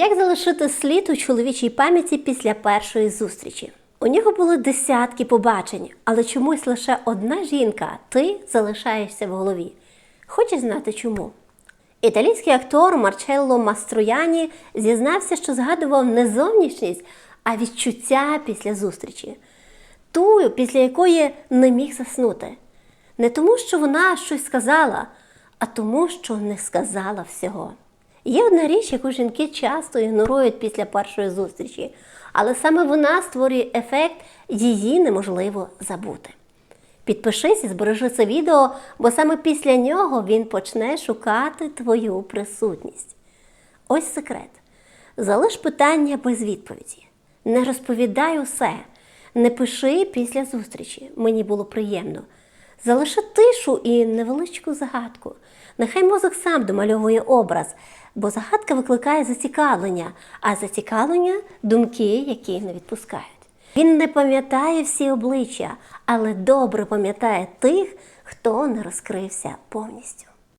Як залишити слід у чоловічій пам'яті після першої зустрічі? У нього було десятки побачень, але чомусь лише одна жінка, ти залишаєшся в голові. Хочеш знати чому? Італійський актор Марчелло Мастрояні зізнався, що згадував не зовнішність, а відчуття після зустрічі, ту, після якої не міг заснути. Не тому, що вона щось сказала, а тому, що не сказала всього. Є одна річ, яку жінки часто ігнорують після першої зустрічі, але саме вона створює ефект, її неможливо забути. Підпишись і збережи це відео, бо саме після нього він почне шукати твою присутність. Ось секрет. Залиш питання без відповіді. Не розповідай усе. Не пиши після зустрічі. Мені було приємно. Залиши тишу і невеличку загадку. Нехай мозок сам домальовує образ, бо загадка викликає зацікавлення, а зацікавлення думки, які не відпускають. Він не пам'ятає всі обличчя, але добре пам'ятає тих, хто не розкрився повністю.